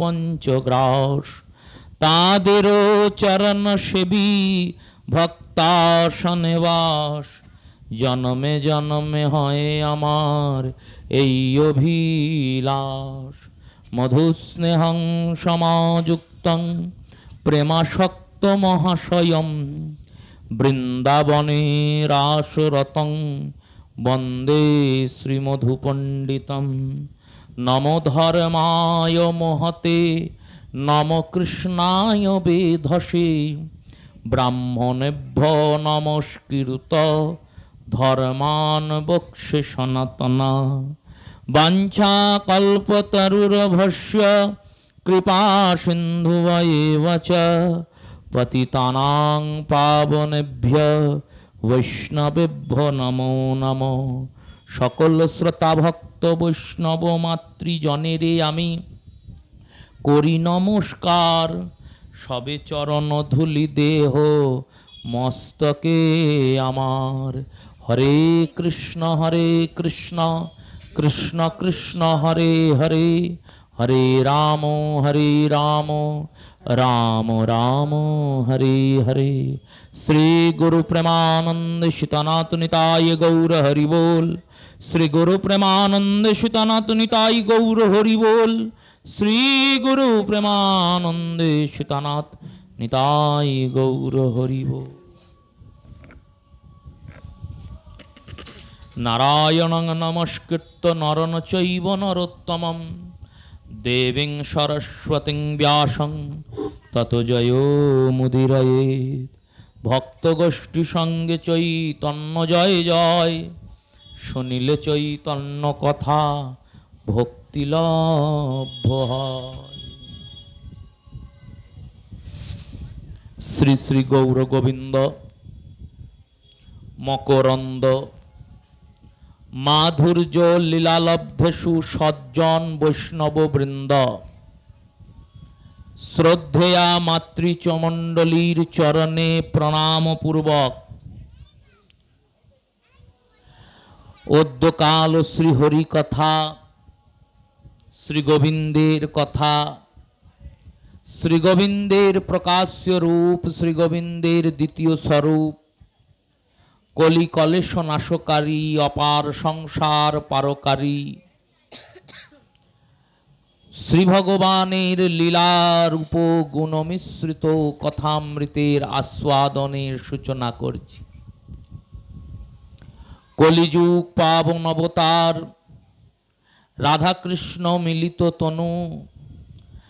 পঞ্চগ্রাস তাদেরও চরণ সেবী ভক্তাসনেবাস জনমে জনমে হয় আমার এই অভিলাষ। মধুস্নেহং সমাযুক্তং প্রেমাসক্ত মহাশয়ম। বৃন্দাবনে রাসরতং বন্দে শ্রীমধুপণ্ডিতম। নম ধর্মায় মহতে, নম কৃষ্ণায় বেধসে। ব্রাহ্মণেভ্য নমস্কৃত, ধর্মান বক্ষে সনাতনা। বাঞ্ছা কল্পতরুরভস্য, কৃপা সিন্ধুবয়েব চ পতিতানাং পাবনেভ্য, বৈষ্ণবেভ্য নমো নমো। সকল শ্রোতা ভক্ত বৈষ্ণব মাতৃজনেরে আমি করি নমস্কার। সবে চরণ ধুলি দেহ মস্তকে আমার। হরে কৃষ্ণ হরে কৃষ্ণ কৃষ্ণ কৃষ্ণ, হরে হরে। হরে রাম হরে রাম। রাম রাম হরি হরি শ্রী গুরু প্রেমানন্দ শীতনাথ নিতায় গৌর হরি বোল শ্রী গুরু প্রেমানন্দ শীতনাথ নিতাই গৌর হরি বোল শ্রী গুরু প্রেমানন্দ শীতনাথ নিতাই গৌর হরি বোল নারায়ণ নমস্কৃত নরন চৈব নরোত্তমম দেবীং সরস্বতীং ব্যাসং, তত জয় মুদিরয়েত ভক্তগোষ্ঠী সঙ্গে চৈতন্য জয় জয়, শুনিলে চৈতন্য কথা, ভক্তি লভ্য হয়। শ্রী শ্রী গৌর গোবিন্দ, মকরন্দ মাধুর্য লীলালব্ধেষু সজ্জন বৈষ্ণব বৃন্দ শ্রদ্ধেয়া মাতৃচমণ্ডলীর চরণে প্রণামপূর্বক। অদ্যকাল শ্রীহরি কথা শ্রী গোবিন্দের কথা, শ্রীগোবিন্দের প্রকাশ্য রূপ শ্রী গোবিন্দের দ্বিতীয় স্বরূপ কলি কলেশ নাশকারী অপার সংসার পারকারী। শ্রী ভগবানের লীলার উপ গুণমিশ্রিত কথামৃতের আস্বাদনের সূচনা করছি। কলিযুগ পাবন অবতার, রাধাকৃষ্ণ মিলিত তনু